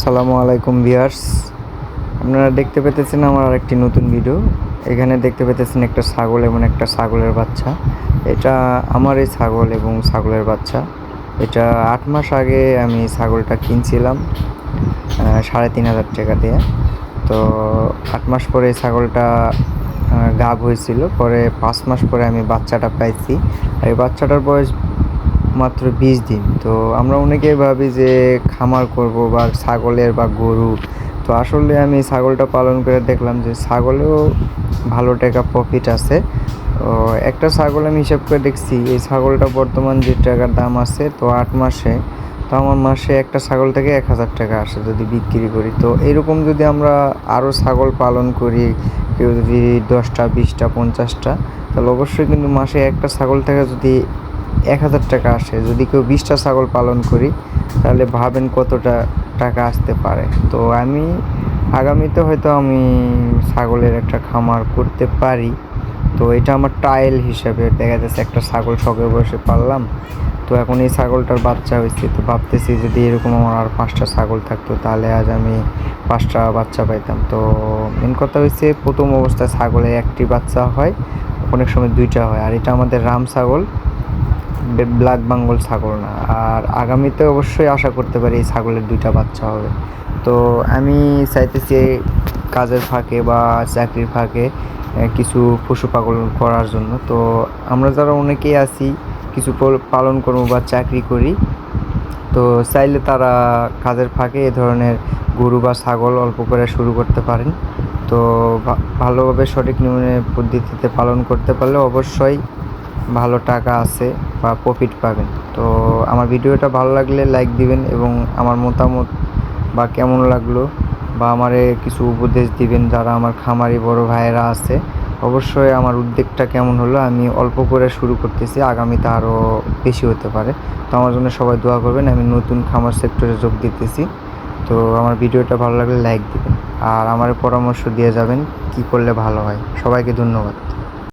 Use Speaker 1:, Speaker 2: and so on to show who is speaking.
Speaker 1: আসসালামু আলাইকুম ভিউয়ার্স। আপনারা দেখতে পেতেছেন আমার আরেকটি নতুন ভিডিও। এখানে দেখতে পেতেছেন একটা ছাগল এবং একটা ছাগলের বাচ্চা। এটা আমার এই ছাগল এবং ছাগলের বাচ্চা। এটা আট মাস আগে আমি ছাগলটা কিনছিলাম সাড়ে তিন হাজার টাকা দিয়ে। তো আট মাস পরে এই ছাগলটা গাভ হয়েছিল পরে পাঁচ মাস পরে আমি বাচ্চাটা পাইছি। আর এই বাচ্চাটার বয়স মাত্র বিশ দিন। তো আমরা অনেকেই ভাবি যে খামার করব বা ছাগলের বা গরু। তো আসলে আমি ছাগলটা পালন করে দেখলাম যে ছাগলেও ভালো টাকা প্রফিট আছে। তো একটা ছাগল আমি হিসাব করে দেখছি, এই ছাগলটা বর্তমান যে টাকার দাম আছে তো আট মাসে, তো আমার মাসে একটা ছাগল থেকে এক হাজার টাকা আসে যদি বিক্রি করি। তো এরকম যদি আমরা আরও ছাগল পালন করি, কেউ যদি দশটা, বিশটা, পঞ্চাশটা, তাহলে অবশ্যই কিন্তু মাসে একটা ছাগল থেকে যদি এক হাজার টাকা আসে। যদি কেউ বিশটা ছাগল পালন করি, তাহলে ভাবেন কতটা টাকা আসতে পারে। তো আমি, আগামীতে হয়তো আমি ছাগলের একটা খামার করতে পারি। তো এটা আমার ট্রায়াল হিসাবে। দেখা যাচ্ছে একটা ছাগল শখে বসে পারলাম তো এখন এই ছাগলটার বাচ্চা হয়েছে। তো ভাবতেছি যদি এরকম আমার আর পাঁচটা ছাগল থাকতো, তাহলে আজ আমি পাঁচটা বাচ্চা পাইতাম। তো মেন কথা হচ্ছে প্রথম অবস্থায় ছাগলে একটি বাচ্চা হয়, অনেক সময় দুইটা হয়। আর এটা আমাদের রাম ছাগল। ব্ল্যাক বাঙ্গল ছাগল না। আর আগামীতে অবশ্যই আশা করতে পারি এই ছাগলের দুইটা বাচ্চা হবে। তো আমি চাইতেছি কাজের ফাঁকে বা চাকরির ফাঁকে কিছু পশু পালন করার জন্য। তো আমরা যারা অনেকেই আছি, কিছু পালন করব বা চাকরি করি, তো চাইলে তারা কাজের ফাঁকে এ ধরনের গরু বা ছাগল অল্প করে শুরু করতে পারেন। তো ভালোভাবে সঠিক নিয়মে পদ্ধতিতে পালন করতে পারলে অবশ্যই ভালো টাকা আছে বা প্রফিট পাবেন। তো আমার ভিডিওটা ভালো লাগলে লাইক দিবেন এবং আমার মতামত বা কেমন লাগল বা আমারে কিছু উপদেশ দিবেন যারা আমার খামারি বড় ভাইয়েরা আছে, অবশ্যই আমার উদ্যোগটা কেমন হলো আমি অল্প করে শুরু করতেছি, আগামীতে আরও বেশি হতে পারে। তো আমার জন্য সবাই দোয়া করবেন, আমি নতুন খামার সেক্টরে যোগ দিতেছি। তো আমার ভিডিওটা ভালো লাগলে লাইক দিবেন। আর আমার পরামর্শ দিয়ে যাবেন কি করলে ভালো হয়। সবাইকে ধন্যবাদ।